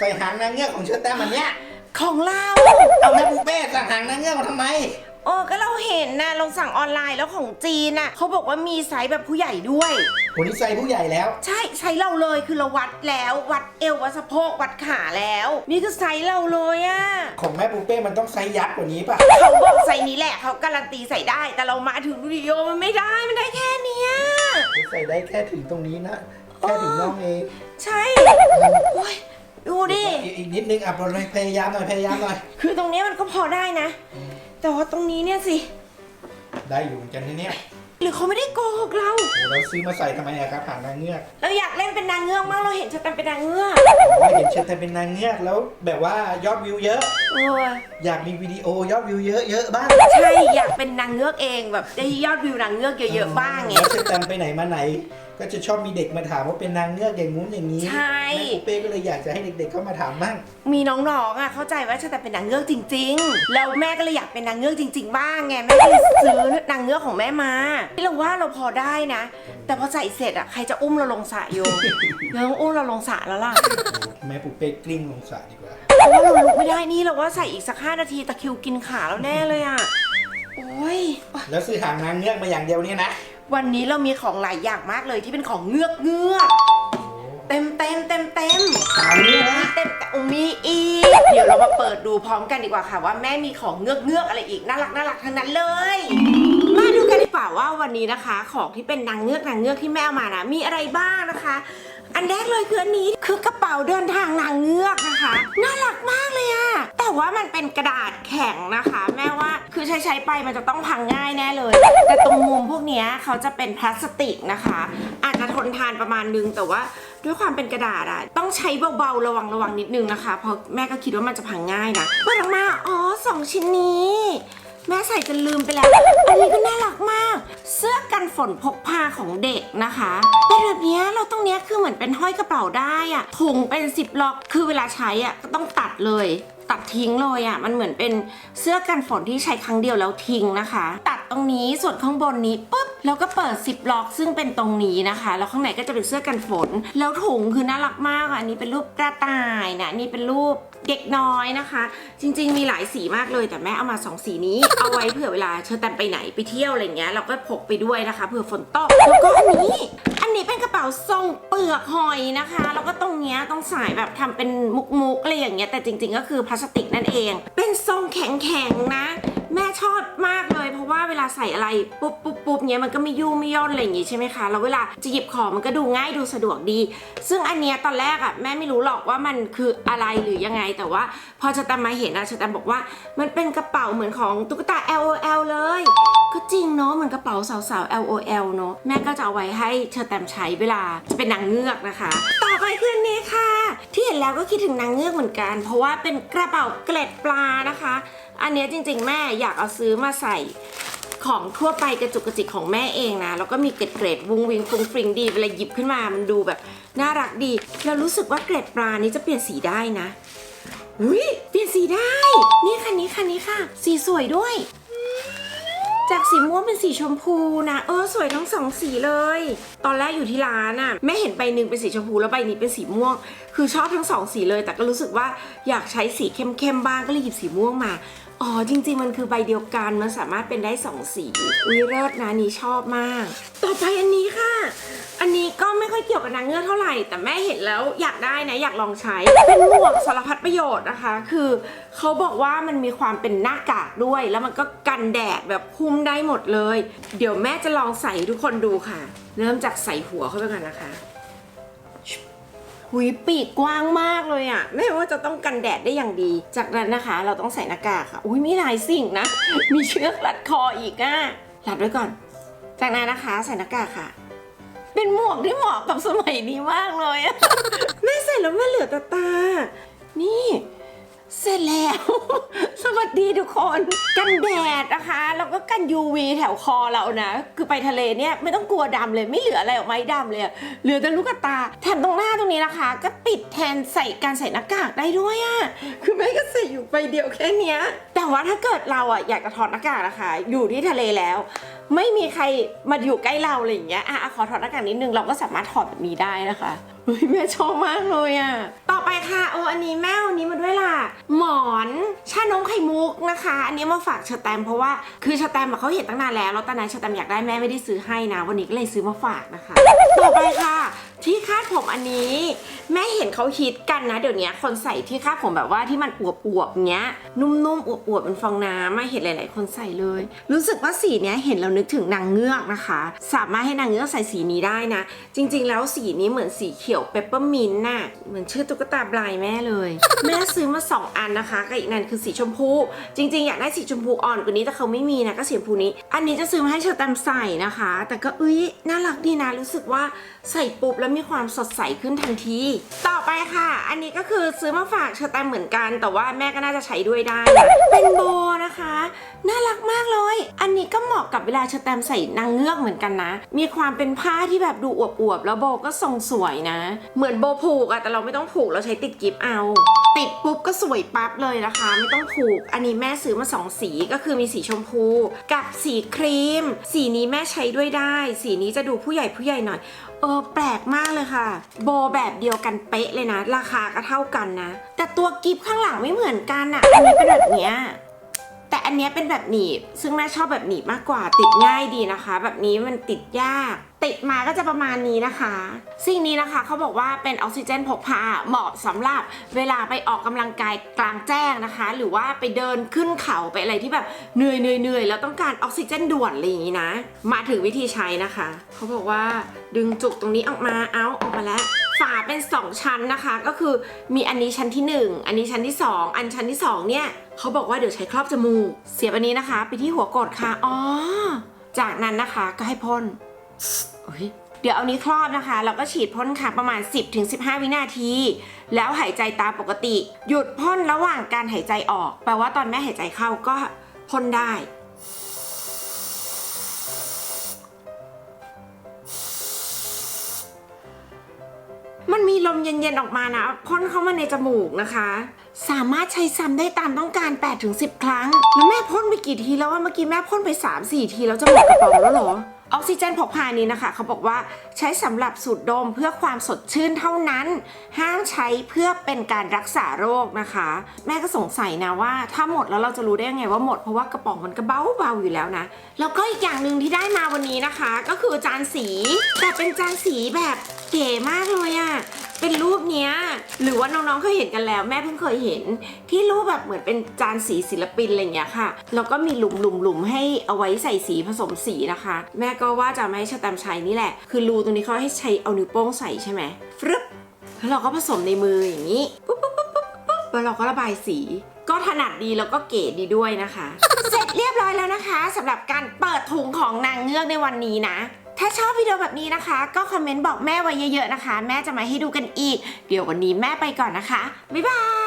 ใส่หางนางเงือกของเชอร์แตมอันเนี้ยของเราเอาแม่ปูเป้สั่งหางนางเงือกมาทำไม โอ้ก็เราเห็นนะเราสั่งออนไลน์แล้วของจีนน่ะเขาบอกว่ามีไซส์แบบผู้ใหญ่ด้วย คนนี้ใส่ผู้ใหญ่แล้ว ใช่ไซส์เราเลยคือเราวัดแล้ววัดเอววัดสะโพกวัดขาแล้ว นี่คือไซส์เราเลยอะของแม่ปูเป้มันต้องไซส์ยักษ์กว่านี้ป่ะ เขาบอกไซส์นี้แหละเขาการันตีใส่ได้ แต่เรามาถึงวิดีโอมันไม่ได้มันได้แค่เนี้ยใส่ได้แค่ถึงตรงนี้นะ แค่ถึงน่องเองใช่โอ้ย ดูดิ อีกอีกนิดนึงอะพอเลยพยายามหน่อยพยายามหน่อย คือตรงเนี้ยมันก็พอได้นะ แต่ว่าตรงนี้เนี่ยสิ ได้อยู่เหมือนกันนะเนี่ยหรือเขาไม่ได้โกหกเรา โอ้เราซื้อมาใส่ทำไมอะครับหางนางเงือกเราอยากเล่นเป็นนางเงือกมากเราเห็นจะเป็นเป็นนางเงือกอ๋อเห็นเชอร์แตมเป็นนางเงือกแล้ว แบบว่ายอดวิวเยอะเอออยากมีวิดีโอยอดวิวเยอะๆบ้างใช่อยากเป็นนางเงือกเองแบบได้ยอดวิวนางเงือกเยอะๆบ้างไง แล้วเชอร์แตมไปไหนมาไหน ก็จะชอบมีเด็กมาถามว่าเป็นนางเงือกอย่างงู้นอย่างนี้ใช่ แม่ปูเป้ก็เลยอยากจะให้เด็กๆเข้ามาถามบ้างมีน้องๆอะเข้าใจว่าฉันแต่เป็นนางเงือกจริง ๆ แล้วแม่ก็เลยอยากเป็นนางเงือกจริง ๆ บ้างไงแม่ก็เลยซื้อนางเงือกของแม่มาที่เราว่าเราพอได้นะ แต่พอใส่เสร็จอะใครจะอุ้มเราลงสระโยเดี๋ยวต้องอุ้มเราลงสระแล้วล่ะแม่ปูเป้กลิ้งลงสระดีกว่า เพราะว่าเราลุกไม่ได้นี่เราว่าใส่อีกสักห้านาทีตะคริวกินขาแล้วแน่เลยอะโอ้ย แล้วซื้อหางนางเงือกมาอย่างเดียวเนี่ยนะ วันนี้เรามีของหลายอย่างมากเลยที่เป็นของเงือกเงือกเต็มเต็มเต็มเต็มหางเนี่ยนะเต็มแต่มีอีกเดี๋ยวเรามาเปิดดูพร้อมกันดีกว่าค่ะ ว่าแม่มีของเงือกเงือกอะไรอีกน่ารักน่ารักทั้งนั้นเลยมาดูกันดีกว่าว่าวันนี้นะคะ ของที่เป็นนางเงือกนางเงือกที่แม่เอามานะมีอะไรบ้างนะคะ อันแรกเลยคืออันนี้คือกระเป๋าเดินทางนางเงือกนะคะ น่ารักมากเลยอะแต่ว่ามันเป็นกระดาษแข็งนะคะ คือใช้ใช้ไปมันจะต้องพังง่ายแน่เลย แต่ตรงมุมพวกนี้เขาจะเป็นพลาสติกนะคะ อาจจะทนทานประมาณนึง แต่ว่าด้วยความเป็นกระดาษอะต้องใช้เบาๆระวังระวังนิดนึงนะคะเพราะแม่ก็คิดว่ามันจะพังง่ายนะเปิดออกมาอ๋อสองชิ้นนี้แม่ใส่จนลืมไปแล้ว อันนี้ก็น่ารักมาก เสื้อกันฝนพกพาของเด็กนะคะเป็นแบบนี้เราตรงเนี้ยคือเหมือนเป็นห้อยกระเป๋าได้อะถุงเป็นสิบล็อก คือเวลาใช้อะก็ต้องตัดเลย ตัดทิ้งเลยอะมันเหมือนเป็นเสื้อกันฝนที่ใช้ครั้งเดียวแล้วทิ้งนะคะ ตัดตรงนี้ส่วนข้างบนนี้ปุ๊บแล้วก็เปิดสิบล็อกซึ่งเป็นตรงนี้นะคะ แล้วข้างในก็จะเป็นเสื้อกันฝน แล้วถุงคือน่ารักมากอันนี้เป็นรูปกระต่ายนะนี่เป็นรูปเด็กน้อยนะคะ จริง ๆ มีหลายสีมากเลยแต่แม่เอามาสองสีนี้ เอาไว้เผื่อเวลาเชิญแตมไปไหนไปเที่ยวอะไรเงี้ยเราก็พกไปด้วยนะคะเผื่อฝนตกแล้วก็อันนี้ นนี้เป็นกระเป๋าทรงเปลือกหอยนะคะ แล้วก็ตรงเนี้ยต้องสายแบบทำเป็นมุกๆอะไรอย่างเงี้ยแต่จริง ๆ ก็คือพลาสติกนั่นเอง เป็นทรงแข็งๆนะ แม่ชอบมากเลย เพราะว่าเวลาใส่อะไรปุ๊บปุ๊บปุ๊บเนี้ยมันก็ไม่ยุ่งไม่ย่นอะไรอย่างงี้ใช่ไหมคะแล้วเวลาจะหยิบของมันก็ดูง่ายดูสะดวกดี ซึ่งอันเนี้ยตอนแรกอะแม่ไม่รู้หรอกว่ามันคืออะไรหรือยังไง แต่ว่าพอชะตามมาเห็นอะชะตามบอกว่า มันเป็นกระเป๋าเหมือนของตุ๊กตา LOL เลย ก็จริงเนาะเหมือนกระเป๋าสาวๆ LOL เนาะแม่ก็จะเอาไว้ให้เชอแตมใช้เวลาจะเป็นนางเงือกนะคะ ต่อไปคืออนนี้ค่ะ ที่เห็นแล้วก็คิดถึงนางเงือกเหมือนกัน เพราะว่าเป็นกระเป๋าเกล็ดปลานะคะ อันนี้จริงๆ แม่อยากเอาซื้อมาใส่ของทั่วไปกระจุกกระจิกของแม่เองนะ แล้วก็มีเกล็ดเกรดวุงวิงฟรุงฟริงดีเวลาหยิบขึ้นมามันดูแบบน่ารักดีเรารู้สึกว่าเกล็ดปลานี้จะเปลี่ยนสีได้นะอุ้ยเปลี่ยนสีได้ นี่ค่ะนี่ค่ะนี่ค่ะ สีสวยด้วย จากสีม่วงเป็นสีชมพูนะ เออสวยทั้งสองสีเลย ตอนแรกอยู่ที่ร้านอะ่ะแม่เห็นใบหนึ่งเป็นสีชมพูแล้วใบนี้เป็นสีม่วง คือชอบทั้งสองสีเลย แต่ก็รู้สึกว่าอยากใช้สีเข้มๆบ้างก็เลยหยิบสีม่วงมา อ๋อ จริง ๆ มันคือใบเดียวกัน มันสามารถเป็นได้สองสีอุ้ยเลิศนะนี่ชอบมาก ต่อไปอันนี้ค่ะ อันนี้ก็ไม่ค่อยเกี่ยวกับนางเงือกเท่าไหร่ แต่แม่เห็นแล้วอยากได้นะ อยากลองใช้ เป็นหมวกสารพัดประโยชน์นะคะ คือเขาบอกว่ามันมีความเป็นหน้ากากด้วย แล้วมันก็กันแดดแบบคุ้มได้หมดเลย เดี๋ยวแม่จะลองใส่ทุกคนดูค่ะ เริ่มจากใส่หัวเข้าไปก่อนนะคะ หุยปีกกว้างมากเลยอะ่ะไม่ว่าจะต้องกันแดดได้อย่างดี จากนั้นนะคะ เราต้องใส่หน้ากากค่ะ อุ้ยมีหลายสิ่งนะ มีเชือกรัดคออีกอะ่ะรัดไว้ก่อน จากนั้นนะคะใส่หน้ากากค่ะ เป็นหมวกที่เหมาะกับสมัยนี้มากเลยอะแม่ใส่ คนกันแดดนะคะแล้วก็กัน UV แถวคอเรานะคือไปทะเลเนี่ยไม่ต้องกลัวดำเลยไม่เหลืออะไรออกมาให้ดำเลยเหลือแต่ลูกตาแถมตรงหน้าตรงนี้นะคะ ก็ปิดแทนใส่การใส่หน้ากากได้ด้วยอะคือแม่ก็ใส่อยู่ใบเดียวแค่เนี้ย แต่ว่าถ้าเกิดเราอะอยากจะถอดหน้ากากนะคะ อยู่ที่ทะเลแล้ว ไม่มีใครมาอยู่ใกล้เราอะไรอย่างเงี้ยอะขอถอดหน้ากากนิดนึงเราก็สามารถถอดแบบนี้ได้นะคะเฮ้ยแม่ชอบมากเลยอะต่อไปค่ะโอ้อันนี้แม่เอาอันนี้มาด้วยล่ะ ชานมไข่มุกนะคะ อันนี้มาฝากเชอแตมเพราะว่าคือเชอแตมอะเขาเห็นตั้งนานแล้วแล้วตอนนั้นเชอแตมอยากได้แม่ไม่ได้ซื้อให้นะ วันนี้ก็เลยซื้อมาฝากนะคะ ต่อไปค่ะ ที่คาดผมอันนี้ แม่เห็นเขาฮิตกันนะ เดี๋ยวนี้คนใส่ที่คาดผมแบบว่าที่มันอวบๆเงี้ย นุ่มๆอวบๆเป็นฟองน้ำมาเห็นหลาย ๆ คนใส่เลย รู้สึกว่าสีเนี้ยเห็นแล้วนึกถึงนางเงือกนะคะ สามารถให้นางเงือกใส่สีนี้ได้นะ จริง ๆ แล้วสีนี้เหมือนสีเขียวเปปเปอร์มินต์น่ะเหมือนชื่อตุ๊กตาบลายแม่เลย แม่ซื้อมาสองอันนะคะกับอีกนั่นคือสีชมพู จริง ๆ อยากได้สีชมพูอ่อนกว่านี้แต่เขาไม่มีนะก็สีชมพูนี้ อันนี้จะซื้อมาให้เชอแตมใส่นะคะ แต่ก็เอ้ยน่ารักดีนะรู้สึกว่าใส่ปุ๊บแล้วมีความสดใสขึ้นทันที ต่อไปค่ะ อันนี้ก็คือซื้อมาฝากเชอแตมเหมือนกัน แต่ว่าแม่ก็น่าจะใช้ด้วยได้นะเป็นโบนะคะ น่ารักมากเลย อันนี้ก็เหมาะกับเวลาเชอแตมใส่นางเงือกเหมือนกันนะ มีความเป็นผ้าที่แบบดูอวบๆแล้วโบก็ทรงสวยนะ เหมือนโบผูกอะแต่เราไม่ต้องผูกเราใช้ติดกิฟเอา ติดปุ๊บก็สวยปั๊บเลยนะคะ ไม่ต้องผูก อันนี้แม่ซื้อมาสองสีก็คือมีสีชมพู กับสีครีม สีนี้แม่ใช้ด้วยได้ สีนี้จะดูผู้ใหญ่ผู้ใหญ่หน่อย เออแปลกมากเลยค่ะ โบแบบเดียวกันเป๊ะเลยนะ ราคาก็เท่ากันนะ แต่ตัวกิฟข้างหลังไม่เหมือนกันอะอันนี้เป็นแบบเนี้ย แต่อันเนี้ยเป็นแบบหนีบ ซึ่งแม่ชอบแบบหนีบมากกว่าติดง่ายดีนะคะ แบบนี้มันติดยาก ติดมาก็จะประมาณนี้นะคะ สิ่งนี้นะคะเขาบอกว่าเป็นออกซิเจนพกพาเหมาะสำหรับเวลาไปออกกำลังกายกลางแจ้งนะคะ หรือว่าไปเดินขึ้นเขาไปอะไรที่แบบเหนื่อยเหนื่อยเหนื่อยแล้วต้องการออกซิเจนด่วนอะไรอย่างนี้นะ มาถึงวิธีใช้นะคะเขาบอกว่าดึงจุกตรงนี้ออกมาเอาออกมาแล้ว เป็น 2 ชั้นนะคะ ก็คือมีอันนี้ชั้นที่ 1 อันนี้ชั้นที่ 2 อันชั้นที่ 2 เนี่ยเขาบอกว่าเดี๋ยวใช้ครอบจมูก เสียบอันนี้นะคะ ไปที่หัวกดค่ะอ๋อจากนั้นนะคะก็ให้พ่นเอ้ยเดี๋ยวเอานี้ครอบนะคะ แล้วก็ฉีดพ่นค่ะประมาณ 10-15 วินาที แล้วหายใจตามปกติ หยุดพ่นระหว่างการหายใจออก แปลว่าตอนแม่หายใจเข้าก็พ่นได้ ลมเย็นๆออกมานะพ่นเข้ามาในจมูกนะคะ สามารถใช้ซ้ำได้ตามต้องการ 8-10 ครั้ง แล้วแม่พ่นไปกี่ทีแล้วว่าเมื่อกี้แม่พ่นไป 3-4 ทีแล้วจะหมดกระป๋องแล้วเหรอออกซิเจนพกพานี้นะคะ เขาบอกว่าใช้สำหรับสูดดมเพื่อความสดชื่นเท่านั้น ห้ามใช้เพื่อเป็นการรักษาโรคนะคะ แม่ก็สงสัยนะว่า ถ้าหมดแล้วเราจะรู้ได้ยังไงว่าหมดเพราะว่ากระป๋องมันก็เบาเบาอยู่แล้วนะ แล้วก็อีกอย่างหนึ่งที่ได้มาวันนี้นะคะ ก็คือจานสีแต่เป็นจานสีแบบ เก๋มากเลยอะเป็นรูปเนี้ย หรือว่าน้องๆเคยเห็นกันแล้ว แม่เพิ่งเคยเห็น ที่รูปแบบเหมือนเป็นจานสีศิลปินอะไรอย่างเงี้ยค่ะ แล้วก็มีหลุมหลุมหลุมให้เอาไว้ใส่สีผสมสีนะคะ แม่ก็ว่าจะไม่ให้ชะแตมใช้นี่แหละ คือรูตรงนี้เขาให้ใช้เอานิ้วโป้งใส่ใช่ไหมฟรึบแล้วเราก็ผสมในมืออย่างนี้ปุ๊บปุ๊บปุ๊บปุ๊บปุ๊บแล้วเราก็ระบายสี ก็ถนัดดีแล้วก็เก๋ดีด้วยนะคะ เสร็จเรียบร้อยแล้วนะคะสำหรับการเปิดถุงของนางเงือกในวันนี้นะ ถ้าชอบวิดีโอแบบนี้นะคะ ก็คอมเมนต์บอกแม่ไว้เยอะๆนะคะ แม่จะมาให้ดูกันอีก เดี๋ยววันนี้แม่ไปก่อนนะคะ บ๊ายบาย